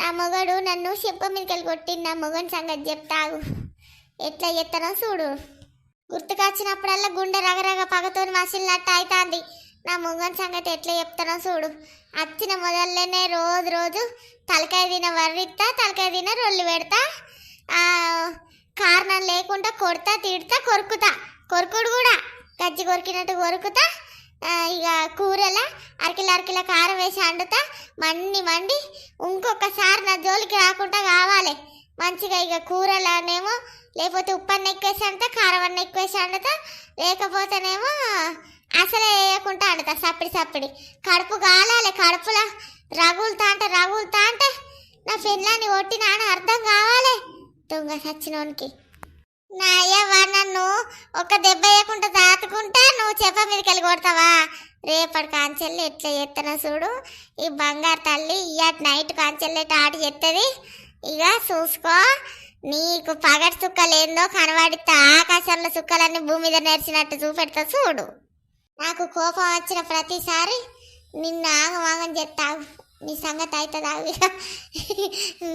నా మొగడు నన్ను చెప్ప మీదకి కొట్టి నా మొగని సంగతి చెప్తాగు ఎట్లా చెప్తానో చూడు. గుర్తుకొచ్చినప్పుడల్లా గుండె రగరగ పగతోని మసిలినట్టు అవుతుంది నా మొగని సంగతి ఎట్లా చెప్తానో చూడు. వచ్చిన మొదలనే రోజు రోజు తలకాయ తిన వర్రిస్తా తలకాయ తిన రొల్లు పెడతా కారణం లేకుండా కొడతా తిడతా కొరుకుతా. కొరుకుడు కూడా గజ్జి కొరికినట్టు కొరుకుతా ఇక కూరల అరకిల అరకిల కారం వేసి వండుతా. మండి మండి ఇంకొకసారి నా జోలికి రాకుండా కావాలి. మంచిగా ఇక కూరలనేమో లేకపోతే ఉప్పు అన్న ఎక్కువేసి వండుతా కారం అన్న ఎక్కువేసి వండుతా. లేకపోతేనేమో అసలే వేయకుండా వండుతా సప్పిడి సప్పిడి. కడుపు కాలాలి కడుపులో రగులుతా అంటే రగులుతా అంటే నా పిల్లని కొట్టినా అని అర్థం కావాలి. దొంగ సచ్చినోనికి. నా అయ్యవ్వ నన్ను ఒక దెబ్బ వేయకుండా దాటుకుంటే నువ్వు చెప్ప మీదకి కొడతావా? రేపటి కాంచెల్లి ఎట్లా చేస్తానో చూడు. ఈ బంగారు తల్లి ఇయ్యాటి నైట్ కాంచెల్లి ఆట చేస్తుంది ఇక చూసుకో. నీకు పగటి చుక్కలేందో కనబడితే ఆకాశంలో చుక్కలన్నీ భూమి మీద నేర్చినట్టు చూపెడతా చూడు. నాకు కోపం వచ్చిన ప్రతిసారి నిన్ను ఆగమాగం చెప్తావు నీ సంగతి అవుతుంది అవి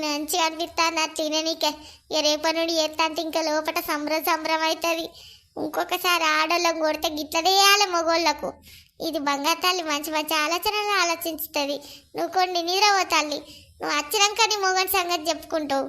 మంచిగా అనిపిస్తుంది అది తిననీకే. ఇక రేపటి నుండి ఎత్తంటే ఇంకా లోపల సంబరం సంబరం అవుతుంది ఇంకొకసారి ఆడోళ్ళం కొడితే గిట్లనే వేయాలి మగోళ్ళకు. ఇది బంగారు తల్లి మంచి మంచి ఆలోచనలు ఆలోచించుతుంది. నువ్వు కొన్ని నిద్రపో తల్లి నువ్వు వచ్చినాక నీ మొగని సంగతి చెప్పుకుంటావు.